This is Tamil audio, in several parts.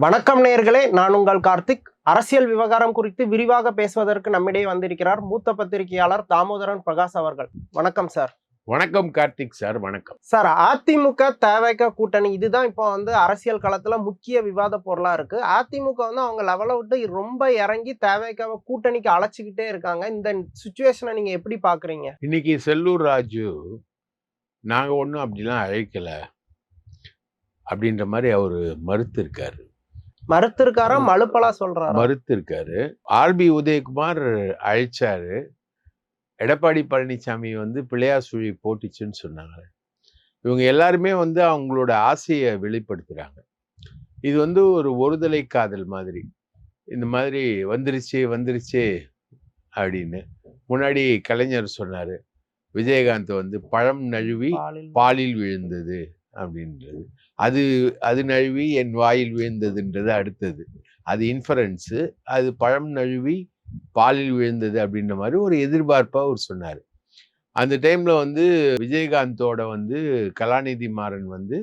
வணக்கம் நேயர்களே நான் உங்கள் கார்த்திக். அரசியல் விவகாரம் குறித்து விரிவாக பேசுவதற்கு நம்மிடையே வந்திருக்கிறார் மூத்த பத்திரிகையாளர் தாமோதரன் பிரகாஷ் அவர்கள். வணக்கம் சார். வணக்கம் கார்த்திக் சார் வணக்கம். சார் அதிமுக தேவைக்க கூட்டணி இதுதான் இப்போ வந்து அரசியல் களத்துல முக்கிய விவாத பொருளா இருக்கு. அதிமுக வந்து அவங்க லெவலை விட்டு ரொம்ப இறங்கி தேவைக்காக கூட்டணிக்கு அழைச்சிக்கிட்டே இருக்காங்க. இந்த சுச்சுவேஷனை நீங்க எப்படி பாக்குறீங்க? இன்னைக்கு செல்லூர் ராஜு நாங்க ஒன்றும் அப்படிலாம் அழைக்கல. அப்படின்ற மாதிரி அவர் மறுத்து இருக்காரு மறுத்து இருக்காரா மலுப்பலா சொல்றாரா? மறுத்து இருக்காரு ஆர்பி உதயகுமார் அழைச்சாரு. எடப்பாடி பழனிசாமி வந்து பிள்ளையார் சுழி போட்டுச்சுன்னு சொன்னாங்க. இவங்க எல்லாருமே வந்து அவங்களோட ஆசையை வெளிப்படுத்துறாங்க. இது வந்து ஒரு ஒருதலை காதல் மாதிரி. இந்த மாதிரி வந்துருச்சு வந்துருச்சு அப்படின்னு. முன்னாடி கலைஞர் சொன்னாரு. விஜயகாந்த் வந்து பழம் நழுவி பாலில் விழுந்தது. அப்படின்றது. அது அது நழுவி என் வாயில் விழுந்ததுன்றது அடுத்தது. அது இன்ஃபரன்ஸு அது பழம் நழுவி பாலில் விழுந்தது அப்படின்ற மாதிரி ஒரு எதிர்பார்ப்பாக அவர் சொன்னார். அந்த டைமில் வந்து விஜயகாந்தோட வந்து கலாநிதி மாறன் வந்து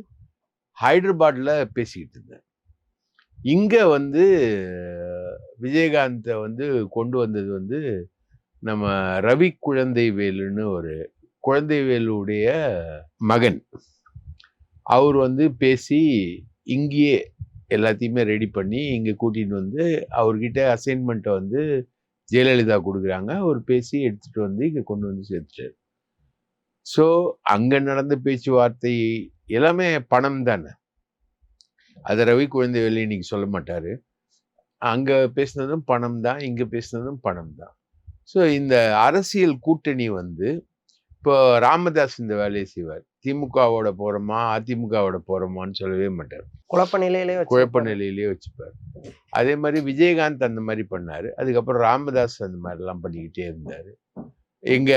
ஹைதராபாத்ல பேசிக்கிட்டு இருந்தேன் இங்கே வந்து விஜயகாந்தை வந்து கொண்டு வந்தது வந்து நம்ம ரவி குழந்தை வேலுன்னு ஒரு குழந்தைவேலுடைய மகன். அவர் வந்து பேசி இங்கேயே எல்லாத்தையுமே ரெடி பண்ணி இங்கே கூட்டிகிட்டு வந்து அவர்கிட்ட அசைன்மெண்ட்டை வந்து ஜெயலலிதா கொடுக்குறாங்க. அவர் பேசி எடுத்துகிட்டு வந்து இங்கே கொண்டு வந்து சேர்த்துட்டார். ஸோ அங்கே நடந்த பேச்சுவார்த்தை எல்லாமே பணம் தானே? அதை ரவி வெளியே இன்னைக்கு சொல்ல மாட்டார். அங்கே பேசினதும் பணம் தான் இங்கே பேசினதும் பணம் தான். ஸோ இந்த அரசியல் கூட்டணி வந்து இப்போ ராமதாஸ் இந்த வேலையை செய்வார். திமுகவோட போறோமா அதிமுகவோட போறோமான்னு சொல்லவே மாட்டார். குழப்ப நிலையிலே வச்சு குழப்ப நிலையிலேயே வச்சுப்பார் அதே மாதிரி விஜயகாந்த் அந்த மாதிரி பண்ணாரு. அதுக்கப்புறம் ராமதாஸ் அந்த மாதிரிலாம் பண்ணிக்கிட்டே இருந்தாரு. எங்க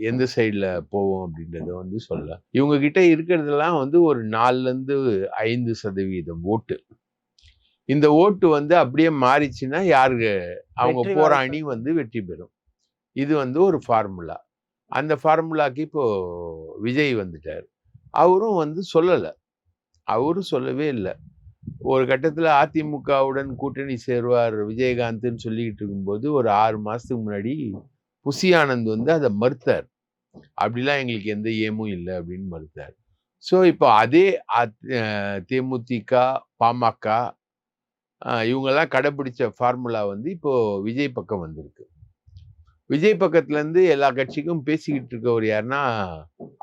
எந்த சைடில் போவோம் அப்படின்றத வந்து சொல்ல இவங்க கிட்ட இருக்கிறதெல்லாம் வந்து ஒரு நாலுல இருந்து ஐந்து சதவீதம் ஓட்டு. இந்த ஓட்டு வந்து அப்படியே மாறிச்சுன்னா யாரு அவங்க வாய்ப்பு. அணி வந்து வெற்றி பெறும். இது வந்து ஒரு ஃபார்முலா அந்த ஃபார்முலாக்கு இப்போது விஜய் வந்துட்டார். அவரும் வந்து சொல்லலை. அவரும் சொல்லவே இல்லை. ஒரு கட்டத்தில் அதிமுகவுடன் கூட்டணி சேருவார் விஜயகாந்த்னு சொல்லிக்கிட்டு இருக்கும்போது ஒரு ஆறு மாதத்துக்கு முன்னாடி புசி ஆனந்த் வந்து அதை மறுத்தார். அப்படிலாம் எங்களுக்கு எந்த ஏமும் இல்லை அப்படின்னு மறுத்தார். ஸோ இப்போ அதே அத்- தேமுதிக பாமக இவங்கெல்லாம் கடைபிடிச்ச ஃபார்முலா வந்து இப்போது விஜய் பக்கம் வந்திருக்கு. விஜய் பக்கத்துல இருந்து எல்லா கட்சிக்கும் பேசிக்கிட்டு இருக்கவர் யாருன்னா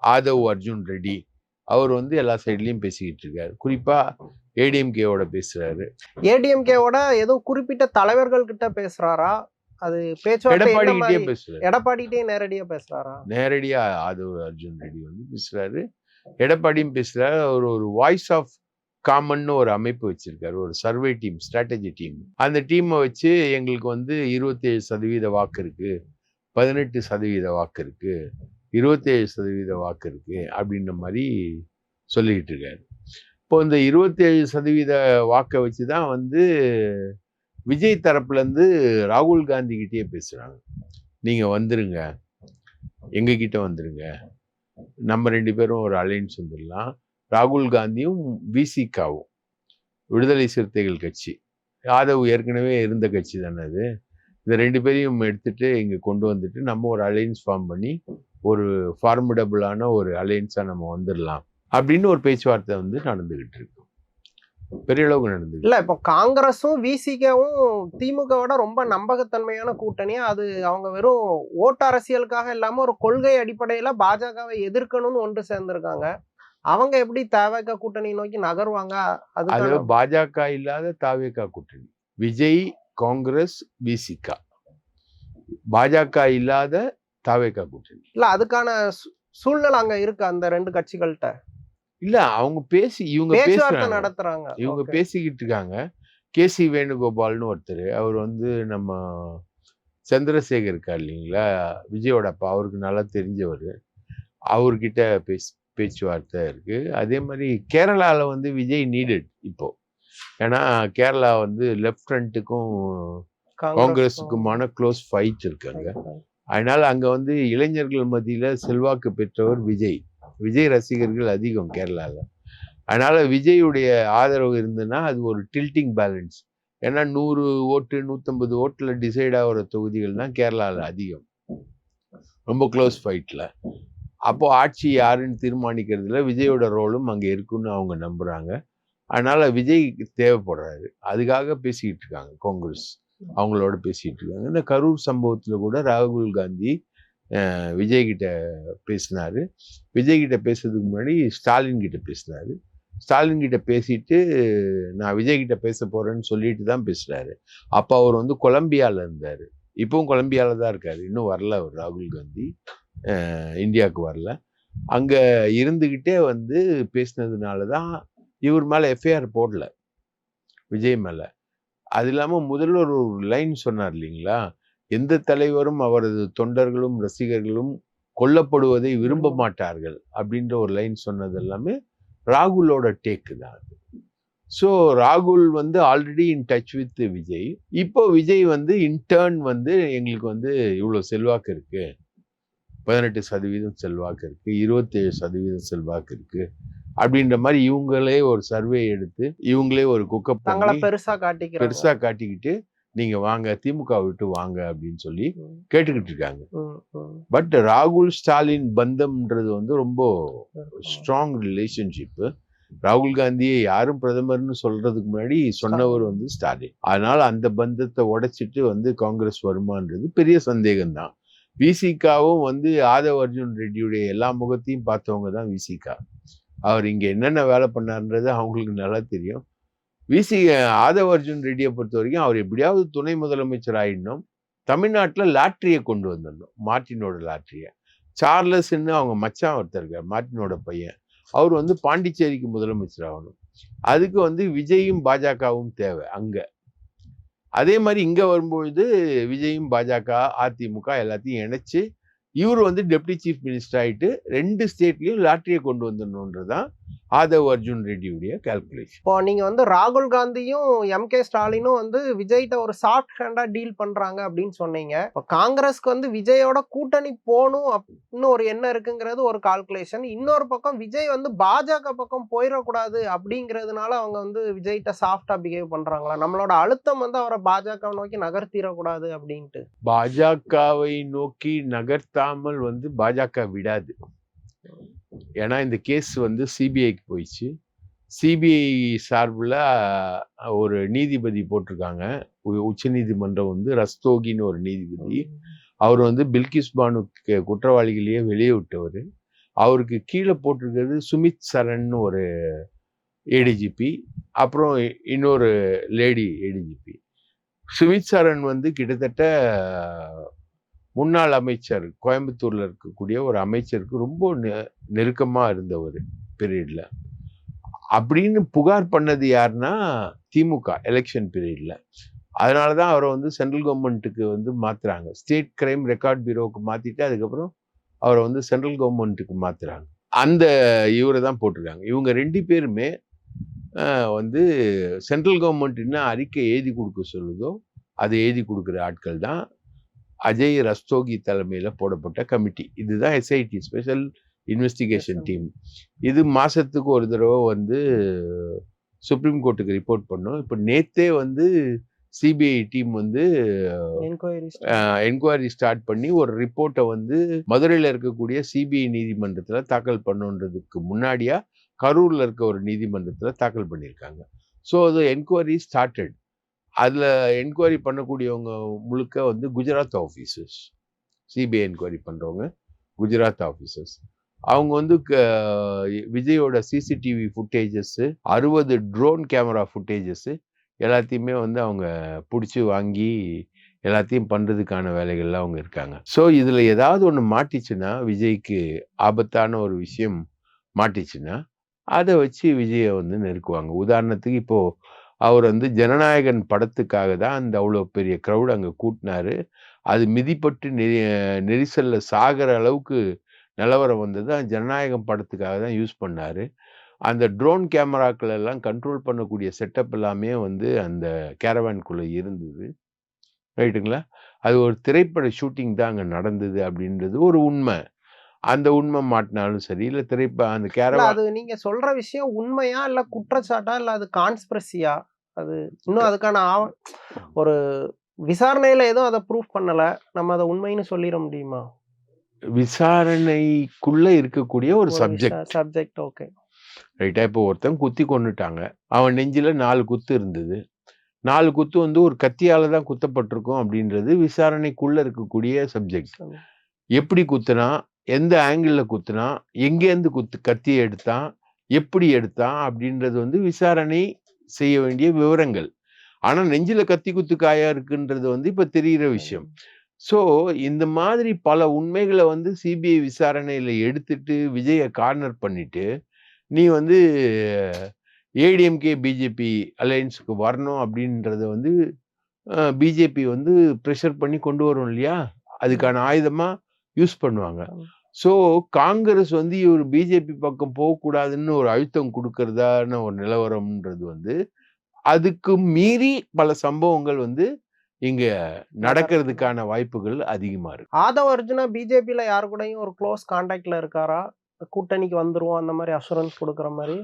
ஆதவ் அர்ஜுன் ரெட்டி. அவர் வந்து எல்லா சைட்லயும் பேசிக்கிட்டு இருக்காரு. குறிப்பா ஏடிஎம்கேவோட பேசுறாரு. ஏடிஎம்கேவோட ஏதோ குறிப்பிட்ட தலைவர்கள் கிட்ட பேசுறாரா? அது எடப்பாடிக்கிட்டே? பேசுறாரு. எடப்பாடிட்டே நேரடியா பேசுறாரா? நேரடியா ஆதவ் அர்ஜுன் ரெட்டி வந்து பேசுறாரு. எடப்பாடியும் பேசுறாரு. அவர் ஒரு வாய்ஸ் ஆஃப் காமன்னு ஒரு அமைப்பு வச்சிருக்காரு. ஒரு சர்வே டீம் ஸ்ட்ராட்டஜி டீம் அந்த டீமை வச்சு எங்களுக்கு வந்து இருபத்தேழு சதவீத வாக்கு இருக்கு. பதினெட்டு சதவீத வாக்கு இருக்குது இருபத்தேழு சதவீத வாக்கு இருக்குது அப்படின்ற மாதிரி சொல்லிக்கிட்டு இருக்காரு. இப்போ இந்த இருபத்தேழு சதவீத வாக்கை வச்சு தான் வந்து விஜய் தரப்புலேருந்து ராகுல் காந்திக்கிட்டே பேசுகிறாங்க நீங்கள் வந்துருங்க. எங்ககிட்ட வந்துருங்க. நம்ம ரெண்டு பேரும் ஒரு அலைன்ஸ் வந்துடலாம் ராகுல் காந்தியும் விசிகாவும் விடுதலை சிறுத்தைகள் கட்சி. யாதவ் ஏற்கனவே இருந்த கட்சி தானே அது. இந்த ரெண்டு பேரையும் எடுத்துட்டு இங்க கொண்டு வந்துட்டு நம்ம ஒரு அலைன்ஸ் ஃபார்ம் பண்ணி ஒரு ஃபார்மிடபுளான ஒரு அலைன்ஸா நம்ம வந்துடலாம் அப்படின்னு ஒரு பேச்சுவார்த்தை வந்து நடந்துகிட்டு இருக்கு. பெரிய அளவுக்கு நடந்துகிட்டு இல்ல இப்போ காங்கிரஸும் விசிகவும் திமுகவோட ரொம்ப நம்பகத்தன்மையான கூட்டணி. அது அவங்க வெறும் ஓட்டு அரசியலுக்காக இல்லாம ஒரு கொள்கை அடிப்படையில பாஜகவை எதிர்க்கணும்னு ஒன்று சேர்ந்திருக்காங்க. அவங்க எப்படி தேவைக்க கூட்டணி நோக்கி நகருவாங்க? அது பாஜக இல்லாத தாவேகா கூட்டணி. விஜய் காங்கிரஸ் விசிகா பாஜக இல்லாத தாவேகா கூட்டணி. இல்ல அதுக்கான சூ- சூழ்நிலை அங்க இருக்கு அந்த ரெண்டு கட்சிகள்கிட்ட இல்ல அவங்க பேசி இவங்க பேசுறாங்க. நடத்துறாங்க. இவங்க. பேசிக்கிட்டு இருக்காங்க. கேசி வேணுகோபால்னு ஒருத்தர் அவர் வந்து நம்ம சந்திரசேகர் இருக்கார் இல்லைங்களா விஜயோட அப்பா அவருக்கு நல்லா தெரிஞ்சவர். அவர்கிட்ட பேசி பேச்சுவார்த்தை இருக்கு. அதே மாதிரி கேரளால வந்து விஜய் நீடட் இப்போ. ஏன்னா கேரளா வந்து லெஃப்ட் ஃப்ரண்ட்டுக்கும் காங்கிரஸுக்குமான க்ளோஸ் ஃபைட் இருக்காங்க. அதனால அங்க வந்து இளைஞர்கள் மத்தியில செல்வாக்கு பெற்றவர் விஜய். விஜய் ரசிகர்கள் அதிகம் கேரளால. அதனால விஜயுடைய ஆதரவு இருந்ததுன்னா அது ஒரு டில்ட்டிங் பேலன்ஸ் ஏன்னா நூறு ஓட்டு நூற்றம்பது ஓட்டில் டிசைட் ஆகிற தொகுதிகள் தான் கேரளாவில் அதிகம். ரொம்ப க்ளோஸ் ஃபைட்டில் அப்போ ஆட்சி யாருன்னு தீர்மானிக்கிறதுல விஜயோட ரோலும் அங்கே இருக்குன்னு அவங்க நம்புறாங்க. அதனால விஜய் தேவைப்படுறாரு. அதுக்காக பேசிக்கிட்டு இருக்காங்க காங்கிரஸ் அவங்களோட பேசிட்டு இருக்காங்க இந்த கரூர் சம்பவத்தில் கூட ராகுல் காந்தி அஹ், விஜய் கிட்ட பேசினாரு. விஜய் கிட்ட பேசுறதுக்கு முன்னாடி ஸ்டாலின் கிட்ட பேசினாரு. ஸ்டாலின் கிட்ட பேசிட்டு நான் விஜய் கிட்ட பேச போறேன்னு சொல்லிட்டு தான் பேசுறாரு. அப்போ அவர் வந்து கொலம்பியால இருந்தாரு. இப்பவும் கொலம்பியால தான் இருக்காரு. இன்னும் வரல அவர் ராகுல் காந்தி. இந்தியாவுக்கு வரல. அங்க இருந்துகிட்டே வந்து பேசினதுனால தான் இவர் மேல எஃப்ஐஆர் போடல. விஜய் மேல. அது இல்லாம முதல்வர் ஒரு லைன் சொன்னார் இல்லைங்களா? எந்த தலைவரும் அவரது தொண்டர்களும் ரசிகர்களும் கொல்லப்படுவதை விரும்ப மாட்டார்கள் அப்படின்ற ஒரு லைன் சொன்னது எல்லாமே ராகுலோட டேக்கு தான் அது. ஸோ ராகுல் வந்து already in touch with Vijay. இப்போ விஜய் வந்து இன்டர்ன் வந்து எங்களுக்கு வந்து இவ்வளோ செல்வாக்கு இருக்கு. பதினெட்டு சதவீதம் செல்வாக்கு இருக்கு. இருபத்தேழு சதவீதம் செல்வாக்கு இருக்கு. அப்படின்ற மாதிரி இவங்களே ஒரு சர்வே எடுத்து இவங்களே ஒரு குக்கப் தங்களை பெருசா காட்டிக்கிறாங்க. பெருசா காட்டிக்கிட்டு நீங்க வாங்க திமுக விட்டு வாங்க அப்படின்னு சொல்லி கேட்டுக்கிட்டு இருக்காங்க. பட் ராகுல் ஸ்டாலின் பந்தம்ன்றது வந்து ரொம்ப. ஸ்ட்ராங் ரிலேஷன்ஷிப் ராகுல் காந்தியை யாரும் பிரதமர்னு சொல்றதுக்கு முன்னாடி சொன்னவர் வந்து ஸ்டாலின். அதனால அந்த பந்தத்தை உடைச்சிட்டு வந்து காங்கிரஸ் வருமான்றது பெரிய சந்தேகம்தான். விசிகாவும் வந்து ஆதவ் அர்ஜுன் ரெட்டியுடைய எல்லா முகத்தையும் பார்த்தவங்க தான் விசிகா அவர் இங்கே என்னென்ன வேலை பண்ணார்ன்றது அவங்களுக்கு நல்லா தெரியும். விசி ஆதவ அர்ஜுன் ரெட்டியை பொறுத்த வரைக்கும் அவர் எப்படியாவது துணை முதலமைச்சர் ஆயிடணும். தமிழ்நாட்டில் லாட்ரியை கொண்டு வந்துடணும். மார்ட்டினோட லாட்ரியை. சார்லஸ்ன்னு அவங்க மச்சான் ஒருத்தர் இருக்கார் மார்ட்டினோட பையன். அவர் வந்து பாண்டிச்சேரிக்கு முதலமைச்சர் ஆகணும். அதுக்கு வந்து விஜயும் பாஜகவும் தேவை அங்கே. அதே மாதிரி இங்கே வரும்பொழுது விஜயும் பாஜக அதிமுக எல்லாத்தையும் இணைச்சி இவர் வந்து டெப்டி சீஃப் மினிஸ்டர் ஆயிட்டு ரெண்டு ஸ்டேட்லேயும் லாட்டரியை கொண்டு வந்துடணுன்றதுதான் ஆதவ் அர்ஜுன் ரெட்டியுடைய கால்குலேஷன் இப்போ நீங்க வந்து ராகுல் காந்தியும் எம் கே ஸ்டாலினும் வந்து விஜய்கிட்ட ஒரு சாஃப்ட் ஹேண்டா டீல் பண்றாங்க அப்படின்னு சொன்னீங்க. இப்போ காங்கிரஸ்க்கு வந்து விஜயோட கூட்டணி போகணும் அப்படின்னு ஒரு எண்ணம் இருக்குங்கிறது ஒரு கால்குலேஷன் இன்னொரு பக்கம் விஜய் வந்து பாஜக பக்கம் போயிடக்கூடாது அப்படிங்கிறதுனால அவங்க வந்து விஜய்கிட்ட சாஃப்டா பிஹேவ் பண்றாங்களா? நம்மளோட அழுத்தம் வந்து அவரை பாஜக நோக்கி நகர்த்திடக்கூடாது அப்படின்ட்டு. பாஜகவை நோக்கி நகர்த்தாமல் வந்து பாஜக விடாது. ஏன்னா இந்த கேஸ் வந்து சிபிஐக்கு போயிடுச்சு சிபிஐ சார்பில் ஒரு நீதிபதி போட்டிருக்காங்க. உ- உச்சநீதிமன்றம் வந்து ரஸ்தோகின்னு ஒரு நீதிபதி. அவர் வந்து பில்கிஸ் பானு குற்றவாளிகளையே வெளியே விட்டவர். அவருக்கு கீழே போட்டிருக்கிறது சுமித் சரண்னு ஒரு ஏடிஜிபி அப்புறம் இன்னொரு லேடி ஏடிஜிபி சுமித் சரண் வந்து கிட்டத்தட்ட முன்னாள் அமைச்சர் கோயம்புத்தூரில் இருக்கக்கூடிய ஒரு அமைச்சருக்கு ரொம்ப நெ- இருந்தவர் பீரியடில் அப்படின்னு புகார் பண்ணது யாருன்னா திமுக எலெக்ஷன் பீரியடில் அதனால தான் அவரை வந்து சென்ட்ரல் கவர்மெண்ட்டுக்கு வந்து மாற்றுறாங்க ஸ்டேட் கிரைம் ரெக்கார்ட் பியூரோவுக்கு மாற்றிட்டு அதுக்கப்புறம் அவரை வந்து சென்ட்ரல் கவர்மெண்ட்டுக்கு மாற்றுறாங்க அந்த இவரை தான் போட்டிருக்காங்க. இவங்க ரெண்டு பேருமே வந்து சென்ட்ரல் கவர்மெண்ட் என்ன அறிக்கை எழுதி கொடுக்க சொல்லுதோ அதை எழுதி கொடுக்குற ஆட்கள் தான். அஜய் ரஸ்தோகி தலைமையில் போடப்பட்ட கமிட்டி. இதுதான் எஸ்ஐடி ஸ்பெஷல் இன்வெஸ்டிகேஷன் டீம் இது மாசத்துக்கு ஒரு தடவை வந்து சுப்ரீம் கோர்ட்டுக்கு ரிப்போர்ட் பண்ணோம். இப்போ நேத்தே வந்து சிபிஐ டீம் வந்து என்கொயரி என்கொயரி ஸ்டார்ட் பண்ணி ஒரு ரிப்போர்ட்டை வந்து மதுரையில் இருக்கக்கூடிய சிபிஐ நீதிமன்றத்தில் தாக்கல் பண்ணுன்றதுக்கு முன்னாடியா கரூரில் இருக்க ஒரு நீதிமன்றத்தில் தாக்கல் பண்ணியிருக்காங்க. ஸோ அது என்கொயரி ஸ்டார்டட் அதில் என்கொயரி பண்ணக்கூடியவங்க முழுக்க வந்து குஜராத் ஆஃபீஸர்ஸ் சிபிஐ என்கொயரி பண்ணுறவங்க குஜராத் ஆஃபீஸர்ஸ் அவங்க வந்து க- விஜயோட சிசிடிவி ஃபுட்டேஜஸ்ஸு அறுபது ட்ரோன் கேமரா ஃபுட்டேஜஸ்ஸு எல்லாத்தையுமே வந்து அவங்க பிடிச்சி வாங்கி எல்லாத்தையும் பண்ணுறதுக்கான வேலைகள்லாம் அவங்க இருக்காங்க. ஸோ இதில் ஏதாவது ஒன்று மாட்டிச்சுன்னா விஜய்க்கு ஆபத்தான ஒரு விஷயம் மாட்டிச்சுன்னா அதை வச்சு விஜயை வந்து நெருக்குவாங்க. உதாரணத்துக்கு இப்போது அவர் வந்து ஜனநாயகன் படத்துக்காக தான் அந்த அவ்வளோ பெரிய க்ரௌட் அங்கே கூட்டினாரு. அது மிதிப்பட்டு நெரி நெரிசலில் சாகிற அளவுக்கு நிலவரம் வந்தது. அந்த ஜனநாயகம் படத்துக்காக தான் யூஸ் பண்ணார். அந்த ட்ரோன் கேமராக்கள் எல்லாம் கண்ட்ரோல் பண்ணக்கூடிய செட்டப் எல்லாமே வந்து அந்த கேரவான்குள்ளே இருந்தது. ரைட்டுங்களா அது ஒரு திரைப்பட ஷூட்டிங் தான் அங்கே நடந்தது அப்படின்றது ஒரு உண்மை. அந்த உண்மை மாட்டினாலும் சரி இல்ல திரைப்ப அந்த கேரவா அது நீங்க சொல்ற விஷயம் உண்மையா இல்ல குற்றச்சாட்டா இல்ல அது கான்ஸ்பிரசியா அது இன்னும் அதுக்கான ஆவ- ஒரு விசாரணையில எதுவும் அதை ப்ரூஃப் பண்ணல. நம்ம அதை உண்மைன்னு சொல்லிட முடியுமா? விசாரணைக்குள்ள இருக்கக்கூடிய ஒரு சப்ஜெக்ட் சப்ஜெக்ட் ஓகே ரைட்டா இப்போ ஒருத்தன் குத்தி கொன்னுட்டாங்க. அவன் நெஞ்சில நாலு குத்து இருந்தது. நாலு குத்து வந்து ஒரு கத்தியால தான் குத்தப்பட்டிருக்கும் அப்படின்றது விசாரணைக்குள்ள இருக்கக்கூடிய சப்ஜெக்ட் எப்படி குத்துனா எந்த ஆங்கிள் குத்துனா எங்கேருந்து குத்து கத்தி எடுத்தான் எப்படி எடுத்தான் அப்படின்றது வந்து விசாரணை செய்ய வேண்டிய விவரங்கள். ஆனா நெஞ்சில கத்தி குத்து காயா இருக்குன்றது வந்து இப்ப தெரிகிற விஷயம். ஸோ இந்த மாதிரி பல உண்மைகளை வந்து சிபிஐ விசாரணையில எடுத்துட்டு விஜயை கார்னர் பண்ணிட்டு நீ வந்து ஏடிஎம்கே பிஜேபி அலையன்ஸுக்கு வரணும் அப்படின்றத வந்து பிஜேபி வந்து ப்ரெஷர் பண்ணி கொண்டு வரும் இல்லையா? அதுக்கான ஆயுதமா யூஸ் பண்ணுவாங்க. ஸோ காங்கிரஸ் வந்து இவர் பிஜேபி பக்கம் போகக்கூடாதுன்னு ஒரு அழுத்தம் கொடுக்கறதான ஒரு நிலவரம்ன்றது வந்து அதுக்கு மீறி பல சம்பவங்கள் வந்து இங்க நடக்கிறதுக்கான வாய்ப்புகள் அதிகமா இருக்கு. ஆதவ அர்ஜுனா பிஜேபியில யாரு கூடயும் ஒரு க்ளோஸ் கான்டாக்ட்ல இருக்காரா? கூட்டணிக்கு வந்துருவோம் அந்த மாதிரி அஷூரன்ஸ் கொடுக்குற மாதிரி?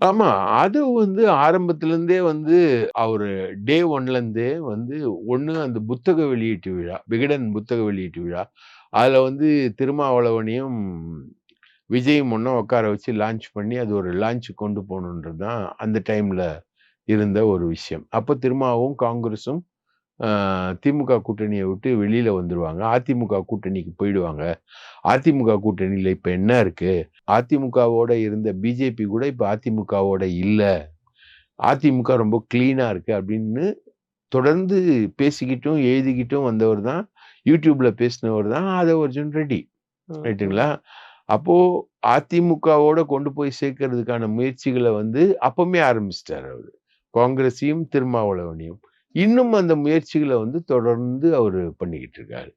ஆமா அது வந்து ஆரம்பத்துல இருந்தே வந்து அவரு டே ஒன்ல இருந்தே வந்து ஒண்ணு அந்த புத்தக வெளியீட்டு விழா விகடன் புத்தக வெளியீட்டு விழா அதில் வந்து திருமாவளவனையும் விஜயும் ஒன்றும் உட்கார வச்சு லான்ச் பண்ணி அது ஒரு லான்ச் கொண்டு போகணுன்றது தான் அந்த டைமில் இருந்த ஒரு விஷயம். அப்போ திருமாவும் காங்கிரஸும் திமுக கூட்டணியை விட்டு வெளியில் வந்துடுவாங்க அதிமுக கூட்டணிக்கு போயிடுவாங்க. அதிமுக கூட்டணியில் இப்போ என்ன இருக்குது அதிமுகவோட இருந்த பிஜேபி கூட இப்போ அதிமுகவோட இல்லை. அதிமுக ரொம்ப க்ளீனாக இருக்குது அப்படின்னு தொடர்ந்து பேசிக்கிட்டும் எழுதிக்கிட்டும் வந்தவர் தான் யூடியூப்ல பேசினவர் தான் ஆதவ அர்ஜுன் ரெட்டி ரைட்டுங்களா? அப்போ அதிமுகவோட கொண்டு போய் சேர்க்கறதுக்கான முயற்சிகளை வந்து அப்பவுமே ஆரம்பிச்சிட்டாரு அவரு. காங்கிரஸையும் திருமாவளவனையும். இன்னும் அந்த முயற்சிகளை வந்து தொடர்ந்து அவர் பண்ணிக்கிட்டு இருக்காரு.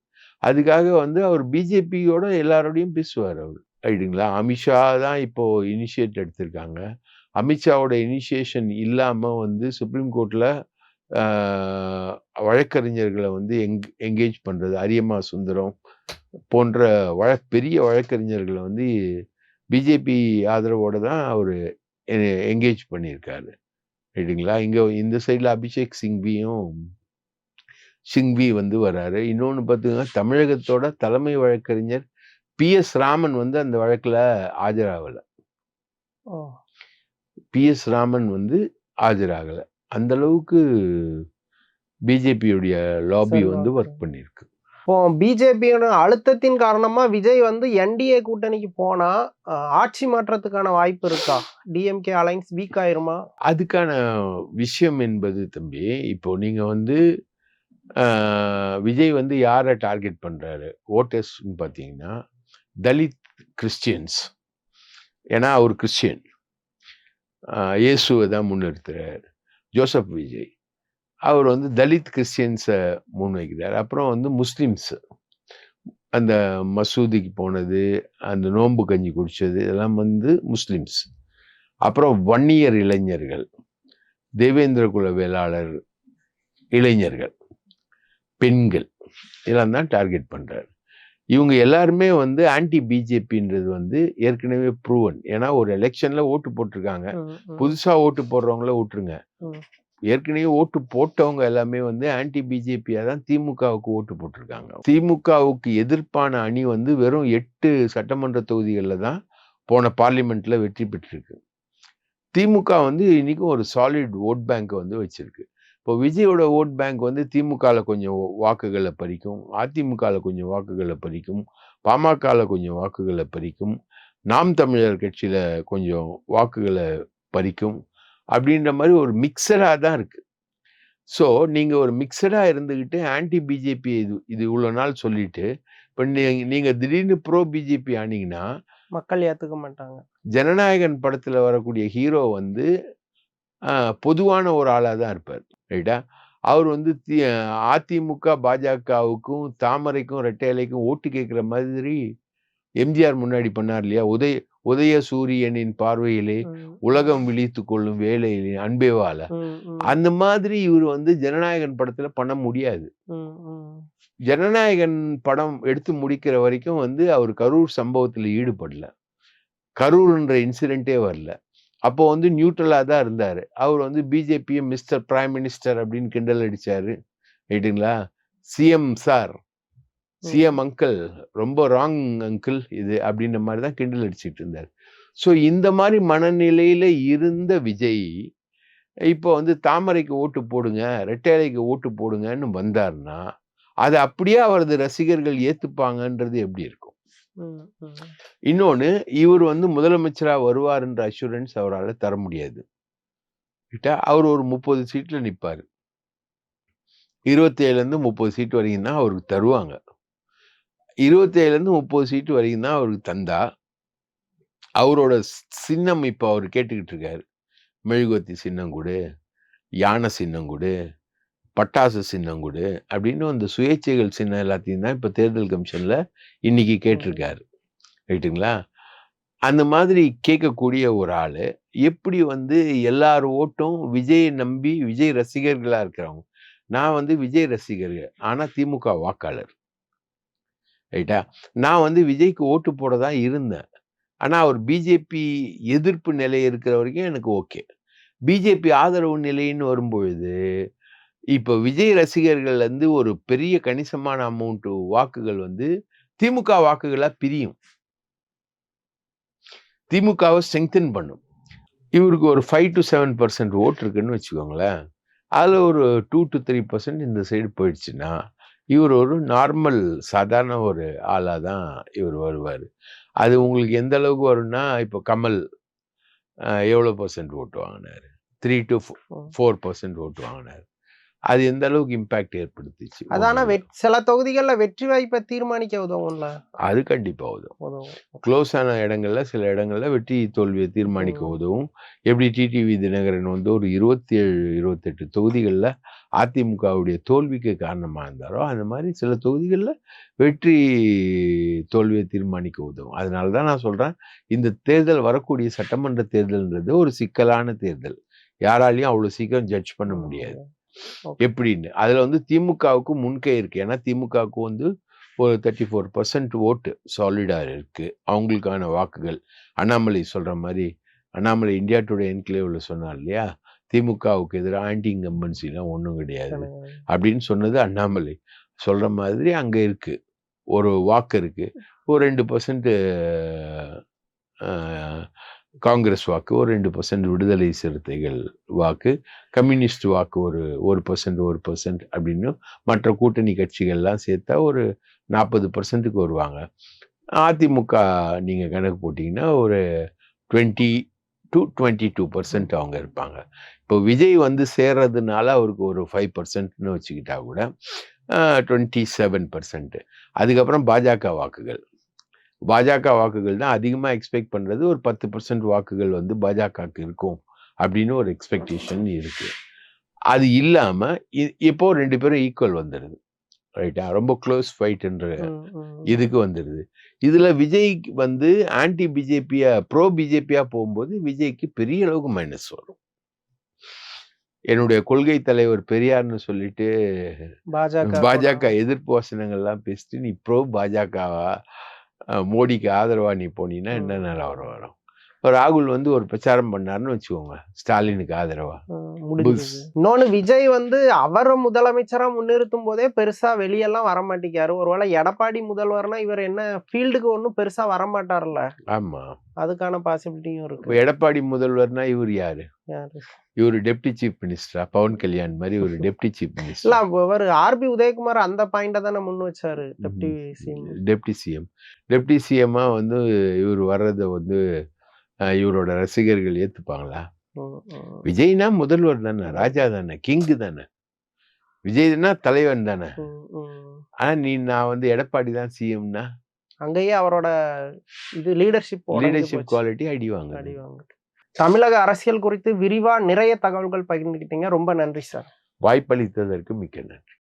அதுக்காக வந்து அவர் பிஜேபியோட எல்லாரோடையும் பேசுவார் அவர் ரைட்டுங்களா? அமித்ஷா தான் இப்போ இனிஷியேட் எடுத்திருக்காங்க. அமித்ஷாவோட இனிஷியேஷன் இல்லாம வந்து சுப்ரீம் கோர்ட்ல வழக்கறிஞர்களை வந்து எங் என்கேஜ் பண்றது அரியமா சுந்தரம் போன்ற வழ பெரிய வழக்கறிஞர்களை வந்து பிஜேபி ஆதரவோட தான் அவர் என்கேஜ் பண்ணியிருக்காரு. ரைட்டுங்களா இங்க இந்த சைடில் அபிஷேக் சிங்வியும் சிங்வி வந்து வராரு. இன்னொன்று பார்த்தீங்கன்னா தமிழகத்தோட தலைமை வழக்கறிஞர் பி. எஸ். ராமன் வந்து அந்த வழக்கில் ஆஜராகல. பி. எஸ். ராமன் வந்து ஆஜராகல. அந்த அளவுக்கு பிஜேபியுடைய லாபி வந்து. ஒர்க் பண்ணியிருக்கு இப்போ பிஜேபியோட அழுத்தத்தின் காரணமா விஜய் வந்து என்டிஏ கூட்டணிக்கு போனா அஹ், ஆட்சி மாற்றத்துக்கான வாய்ப்பு இருக்கா? டிஎம்கே அலைன்ஸ் வீக் ஆயிருமா? அதுக்கான விஷயம் என்பது தம்பி இப்போ நீங்க வந்து விஜய் வந்து யாரை டார்கெட் பண்றாரு? ஓட்டர்ஸ்ன்னு பார்த்தீங்கன்னா தலித் கிறிஸ்டியன்ஸ். ஏன்னா அவர் கிறிஸ்டியன். இயேசுவை தான் முன்னிறுத்துறாரு. ஜோசப் விஜய். அவர் வந்து தலித் கிறிஸ்டியன்ஸை முன்வைக்கிறார். அப்புறம் வந்து முஸ்லீம்ஸு. அந்த மசூதிக்கு போனது அந்த நோன்பு கஞ்சி குடித்தது இதெல்லாம் வந்து முஸ்லீம்ஸ். அப்புறம் வன்னியர் இளைஞர்கள் தேவேந்திர குல வேளாளர் இளைஞர்கள் பெண்கள் இதெல்லாம் தான் டார்கெட் பண்ணுறார் இவங்க எல்லாருமே வந்து ஆன்டி பிஜேபின்றது வந்து ஏற்கனவே ப்ரூவன் ஏன்னா ஒரு எலெக்ஷன்ல ஓட்டு போட்டிருக்காங்க. புதுசா ஓட்டு போடுறவங்கள விட்டுருங்க. ம். ஏற்கனவே ஓட்டு போட்டவங்க எல்லாமே வந்து ஆன்டி பிஜேபியா தான் திமுகவுக்கு ஓட்டு போட்டிருக்காங்க. திமுகவுக்கு எதிர்ப்பான அணி வந்து வெறும் எட்டு சட்டமன்ற தொகுதிகளில் தான் போன பார்லிமெண்ட்ல வெற்றி பெற்றிருக்கு. திமுக வந்து இன்னைக்கும் ஒரு சாலிட் ஓட் பேங்க் வந்து வச்சிருக்கு. இப்போ விஜயோட ஓட் பேங்க் வந்து திமுகல கொஞ்சம் வாக்குகளை பறிக்கும் அதிமுகல கொஞ்சம் வாக்குகளை பறிக்கும் பாமகல கொஞ்சம் வாக்குகளை பறிக்கும் நாம் தமிழர் கட்சியில கொஞ்சம் வாக்குகளை பறிக்கும் அப்படின்ற மாதிரி ஒரு மிக்சடாக தான் இருக்கு. ஸோ நீங்கள் ஒரு மிக்சடாக இருந்துக்கிட்டு ஆன்டி பிஜேபி இது இது இவ்வளோ நாள் சொல்லிட்டு இப்போ நீங்கள் நீங்கள் திடீர்னு ப்ரோ பிஜேபி ஆனீங்கன்னா மக்கள் ஏத்துக்க மாட்டாங்க. ஜனநாயகன் படத்தில் வரக்கூடிய ஹீரோ வந்து பொதுவான ஒரு ஆளாக தான் இருப்பார். ரைட்டா? அவர் வந்து அதிமுக பாஜகவுக்கும் தாமரைக்கும் ரெட்டை இலைக்கும் ஓட்டு கேட்குற மாதிரி எம்ஜிஆர் முன்னாடி பண்ணார் இல்லையா? உதய உதய சூரியனின் பார்வையிலே உலகம் விழித்து கொள்ளும் வேலையிலே அன்பேவால அந்த மாதிரி இவர் வந்து ஜனநாயகன் படத்துல பண்ண முடியாது. ஜனநாயகன் படம் எடுத்து முடிக்கிற வரைக்கும் வந்து அவர் கரூர் சம்பவத்துல ஈடுபடல. கரூர்ன்ற இன்சிடென்ட்டே வரல. அப்போ வந்து நியூட்ரலா தான் இருந்தாரு. அவர் வந்து பிஜேபியை மிஸ்டர் பிரைம் மினிஸ்டர் அப்படின்னு கிண்டல் அடிச்சாரு. ரைட்டுங்களா சிஎம் சார் சிஎம் அங்கிள் ரொம்ப ராங் அங்கிள் இது அப்படின்ற மாதிரி தான் கிண்டல் அடிச்சிட்டு இருந்தார். ஸோ இந்த மாதிரி மனநிலையில இருந்த விஜய் இப்போ வந்து தாமரைக்கு ஓட்டு போடுங்க ரெட்டைலைக்கு ஓட்டு போடுங்கன்னு வந்தாருன்னா அதை அப்படியே அவரது ரசிகர்கள் ஏத்துப்பாங்கன்றது எப்படி இருக்கும். இன்னொன்னு இவர் வந்து முதலமைச்சரா வருவாருன்ற அஷூரன்ஸ் அவரால் தர முடியாது. அவர் ஒரு முப்பது சீட்ல நிற்பார் இருபத்தேழுல இருந்து முப்பது சீட் வரைக்கும் தான் அவருக்கு தருவாங்க. இருபத்தேழுலேருந்து முப்பது சீட்டு வரைக்கும் தான் அவருக்கு தந்தா அவரோட சின்னம் இப்போ அவர் கேட்டுக்கிட்டு இருக்காரு. மெழுகுவர்த்தி சின்னம் கொடு யானை சின்னம் கொடு பட்டாசு சின்னம் கொடு அப்படின்னு அந்த சுயேட்சைகள் சின்னம் எல்லாத்தையும் தான் இப்போ தேர்தல் கமிஷன்ல இன்னைக்கு கேட்டிருக்காரு. ரைட்டுங்களா? அந்த மாதிரி கேட்கக்கூடிய ஒரு ஆளு எப்படி வந்து எல்லார் ஓட்டும் விஜயை நம்பி விஜய் ரசிகர்களா இருக்கிறவங்க. நான் வந்து விஜய் ரசிகர்கள் ஆனா திமுக வாக்காளர். ரைட்டா? நான் வந்து விஜய்க்கு ஓட்டு போட தான் இருந்தேன். ஆனா அவர் பிஜேபி எதிர்ப்பு நிலை இருக்கிற வரைக்கும் எனக்கு ஓகே. பிஜேபி ஆதரவு நிலைன்னு வரும்பொழுது இப்போ விஜய் ரசிகர்கள் வந்து ஒரு பெரிய கணிசமான அமௌண்ட் வாக்குகள் வந்து திமுக வாக்குகளா பிரியும். திமுகவை ஸ்ட்ரெங்தன் பண்ணும். இவருக்கு ஒரு five to seven percent vote இருக்குன்னு வச்சுக்கோங்களேன். அதில் ஒரு டூ டு த்ரீ பர்சன்ட் இந்த சைடு போயிடுச்சுன்னா இவர் ஒரு நார்மல் சாதாரண ஒரு ஆளாக தான் இவர் வருவார். அது உங்களுக்கு எந்த அளவுக்கு வரும்னா இப்போ கமல் எவ்வளோ பர்சன்ட் ஓட்டு வாங்கினாரு? த்ரீ டு ஃபோர் பர்சன்ட் ஓட்டு வாங்கினாரு. அது எந்த அளவுக்கு இம்பாக்ட் ஏற்படுத்துச்சு? அதான சில தொகுதிகள்ல வெற்றி வாய்ப்பை தீர்மானிக்க உதவும்ல? அது கண்டிப்பா உதவும். க்ளோஸ் ஆன இடங்கள்ல சில இடங்கள்ல வெற்றி தோல்வியை தீர்மானிக்க. உதவும். எப்படி டிடிவி தினகரன் வந்து ஒரு இருபத்தி ஏழு இருபத்தெட்டு தொகுதிகளில் அதிமுகவுடைய தோல்விக்கு காரணமா இருந்தாரோ அந்த மாதிரி சில தொகுதிகளில் வெற்றி தோல்வியை தீர்மானிக்க உதவும். அதனால தான் நான் சொல்றேன் இந்த தேர்தல் வரக்கூடிய சட்டமன்ற தேர்தல்ன்றது ஒரு சிக்கலான தேர்தல். யாராலையும் அவ்வளவு சீக்கிரம் ஜட்ஜ் பண்ண முடியாது. எப்படின்னு? அதுல வந்து திமுகவுக்கு முன்கை இருக்கு. ஏன்னா திமுகவுக்கு வந்து ஒரு தேர்ட்டி ஃபோர் பர்சன்ட் ஓட்டு சாலிடா இருக்கு. அவங்களுக்கான வாக்குகள். அண்ணாமலை சொல்ற மாதிரி அண்ணாமலை இந்தியா டுடே என்கிளேவ்ல சொன்னார் இல்லையா? திமுகவுக்கு எதிராக ஆன்டி இன்கம்பன்சிலாம் ஒன்றும் கிடையாது அப்படின்னு சொன்னது அண்ணாமலை. சொல்ற மாதிரி அங்க இருக்கு. ஒரு வாக்கு இருக்கு. ஒரு ரெண்டு பர்சன்ட் காங்கிரஸ் வாக்கு ஒரு ரெண்டு பர்சன்ட் விடுதலை சிறுத்தைகள் வாக்கு கம்யூனிஸ்ட் வாக்கு ஒரு ஒரு பர்சன்ட் ஒரு பர்சன்ட் அப்படின்னு மற்ற கூட்டணி கட்சிகள்லாம் சேர்த்தா ஒரு நாற்பது பர்சன்ட்டுக்கு வருவாங்க. அதிமுக நீங்கள் கணக்கு போட்டிங்கன்னா ஒரு twenty to twenty two percent அவங்க இருப்பாங்க. இப்போ விஜய் வந்து சேர்றதுனால அவருக்கு ஒரு ஃபைவ் பர்சன்ட்னு வச்சுக்கிட்டா கூட டுவெண்ட்டி செவன் பர்சன்ட்டு அதுக்கப்புறம் பாஜக வாக்குகள். பாஜக வாக்குகள் தான் அதிகமாக எக்ஸ்பெக்ட் பண்ணுறது ஒரு பத்து பர்சன்ட் வாக்குகள் வந்து பாஜகவுக்கு இருக்கும் அப்படின்னு ஒரு எக்ஸ்பெக்டேஷன் இருக்கு. அது இல்லாம இ- இப்போ ரெண்டு பேரும் ஈக்குவல் வந்துடுது ரைட்டா ரொம்ப க்ளோஸ் ஃபைட்ன்ற இதுக்கு வந்துடுது இதுல விஜய் வந்து ஆன்டி பிஜேபியா ப்ரோ பிஜேபியா போகும்போது விஜய்க்கு பெரிய அளவுக்கு மைனஸ் வரும். என்னுடைய கொள்கை தலைவர் பெரியார்னு சொல்லிட்டு பாஜக பாஜக எதிர்ப்பு வசனங்கள்லாம் பேசிட்டு நீ ப்ரோ பாஜகவா? மோடிக்கு ஆதரவா நீ போனீங்கன்னா என்ன. நிலவரம் வரும் ராகுல் வந்து ஒரு பிரச்சாரம் பண்ணாருன்னு வச்சுக்கோங்க ஸ்டாலினுக்கு ஆதரவா. இன்னொன்னு விஜய் வந்து அவரை முதலமைச்சரா முன்னிறுத்தும் போதே பெருசா வெளியெல்லாம் வர மாட்டேங்காரு ஒருவேளை எடப்பாடி முதல்வர்னா இவர் என்ன ஃபீல்டுக்கு ஒன்றும் பெருசா வர மாட்டார்ல ஆமா. அதுக்கான பாசிபிலிட்டியும் இப்போ இருக்கு எடப்பாடி முதல்வர்னா இவர் யாரு? யாரு? இவர் டெப்டி சீஃப் மினிஸ்டரா பவன் கல்யாண் மாதிரி ஒரு டெப்டி சீஃப் இல்ல மினிஸ்டர் அவர் ஆர்பி உதயகுமார் அந்த பாயிண்ட தானே முன் வச்சாரு deputy CM deputy CM deputy சிஎம்மா வந்து இவர் வர்றதை வந்து இவரோட ரசிகர்கள் ஏத்துப்பாங்களா? விஜய்னா முதல்வர் தானே ராஜா தானே கிங்கு தானே. விஜய்னா தலைவன் தானே. ஆனா நீ நான் வந்து எடப்பாடி தான் சிஎம்னா அங்கேயே அவரோட இது லீடர்ஷிப் லீடர்ஷிப் குவாலிட்டி அடிவாங்க அடி வாங்கிட்டு தமிழக அரசியல் குறித்து விரிவா நிறைய தகவல்கள் பகிர்ந்துக்கிட்டீங்க. ரொம்ப நன்றி சார். வாய்ப்பளித்ததற்கு மிக்க நன்றி.